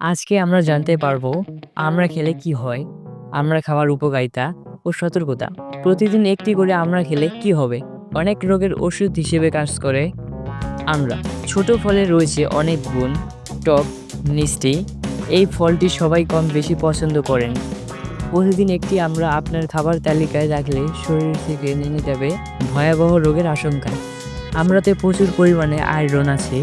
আজকে আমরা জানতে পারব, আমরা খেলে কি হয়, আমরা খাওয়ার উপকারিতা ও সতর্কতা। প্রতিদিন একটি করে আমরা খেলে কি হবে? অনেক রোগের ওষুধ হিসেবে কাজ করে আমরা। ছোট ফলে রয়েছে অনেক গুণ, টক, মিষ্টি, এই ফলটি সবাই কম বেশি পছন্দ করেন। প্রতিদিন একটি আমরা আপনার খাবার তালিকায় রাখলে শরীর থেকে নেমে যাবে ভয়াবহ রোগের আশঙ্কা। আমরাতে প্রচুর পরিমাণে আয়রন আছে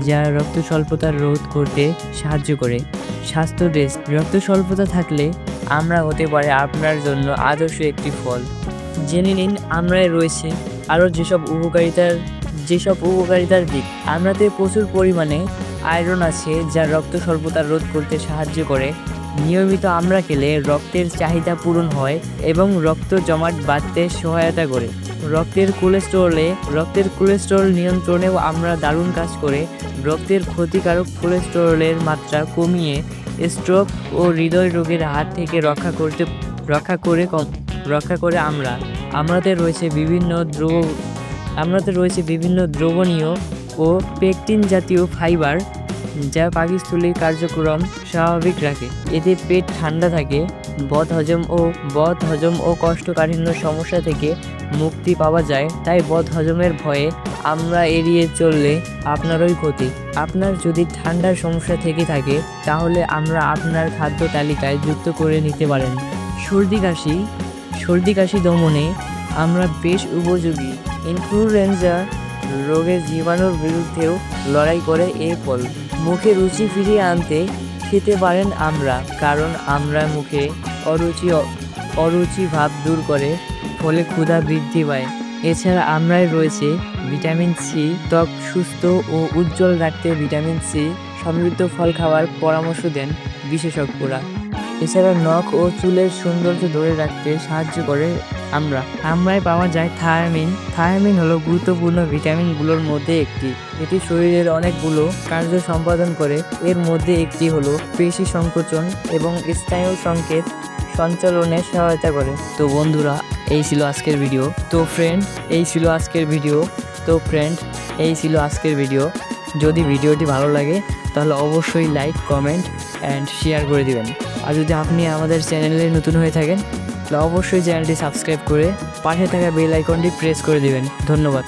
যা রক্ত স্বল্পতা রোধ করতে সাহায্য করে। স্বাস্থ্য রেস্ট রক্ত স্বল্পতা থাকলে আমরা হতে পারে আপনার জন্য আদর্শ একটি ফল। জেনে নিন আমরায় রয়েছে। আরও যেসব উপকারিতার যেসব উপকারিতার দিক, আমরাতে প্রচুর পরিমাণে আয়রন আছে যা রক্ত স্বল্পতা রোধ করতে সাহায্য করে। নিয়মিত আমরা খেলে রক্তের চাহিদা পূরণ হয় এবং রক্ত জমাট বাঁধতে সহায়তা করে। রক্তের কোলেস্টেরলে রক্তের কোলেস্টেরল নিয়ন্ত্রণেও আমরা দারুণ কাজ করে রক্তের ক্ষতিকারক কোলেস্টেরলের মাত্রা কমিয়ে স্ট্রোক ও হৃদয় রোগের হাত থেকে রক্ষা করতে, রক্ষা করে কম, রক্ষা করে আমরা। আমরাতে রয়েছে বিভিন্ন দ্রব আমরাতে রয়েছে বিভিন্ন দ্রবণীয় ও পেকটিন জাতীয় ফাইবার যা পাকিস্থলীর কার্যক্রম স্বাভাবিক রাখে। এতে পেট ঠান্ডা থাকে, বদ হজম ও বদ হজম ও কোষ্ঠকাঠিন্য সমস্যা থেকে মুক্তি পাওয়া যায়। তাই বদ হজমের ভয়ে আমরা এড়িয়ে চললে আপনারই ক্ষতি। আপনার যদি ঠান্ডার সমস্যা থেকে থাকে, তাহলে আমরা আপনার খাদ্য তালিকায় যুক্ত করে নিতে পারেন। সর্দি কাশি সর্দি কাশি দমনে আমরা বেশ উপযোগী। ইনফ্লুয়েঞ্জা রোগের জীবাণুর বিরুদ্ধেও লড়াই করে এই ফল। মুখে রুচি ফিরিয়ে আনতে খেতে পারেন আমরা, কারণ আমরা মুখে অরুচি অরুচি ভাব দূর করে, ফলে ক্ষুধা বৃদ্ধি পায়। এছাড়া আমরাই রয়েছে ভিটামিন সি, ত্বক সুস্থ ও উজ্জ্বল রাখতে ভিটামিন সি সমৃদ্ধ ফল খাওয়ার পরামর্শ দেন বিশেষজ্ঞরা। এছাড়া নখ ও চুলের সৌন্দর্য ধরে রাখতে সাহায্য করে আমরা। আমরায় পাওয়া যায় থায়ামিন। থায়ামিন হলো গুরুত্বপূর্ণ ভিটামিনগুলোর মধ্যে একটি। এটি শরীরের অনেকগুলো কার্য সম্পাদন করে। এর মধ্যে একটি হলো পেশি সংকোচন এবং স্নায়ু সংকেত সঞ্চালনে সহায়তা করে। তো বন্ধুরা, এই ছিল আজকের ভিডিও। তো ফ্রেন্ড এই ছিল আজকের ভিডিও। তো ফ্রেন্ড এই ছিল আজকের ভিডিও। যদি ভিডিওটি ভালো লাগে তাহলে অবশ্যই লাইক কমেন্ট অ্যান্ড শেয়ার করে দিবেন। আর যদি আপনি আমাদের চ্যানেলে নতুন হয়ে থাকেন, তাহলে অবশ্যই চ্যানেলটি সাবস্ক্রাইব করে পাশে থাকা বেল আইকনটি প্রেস করে দিবেন। ধন্যবাদ।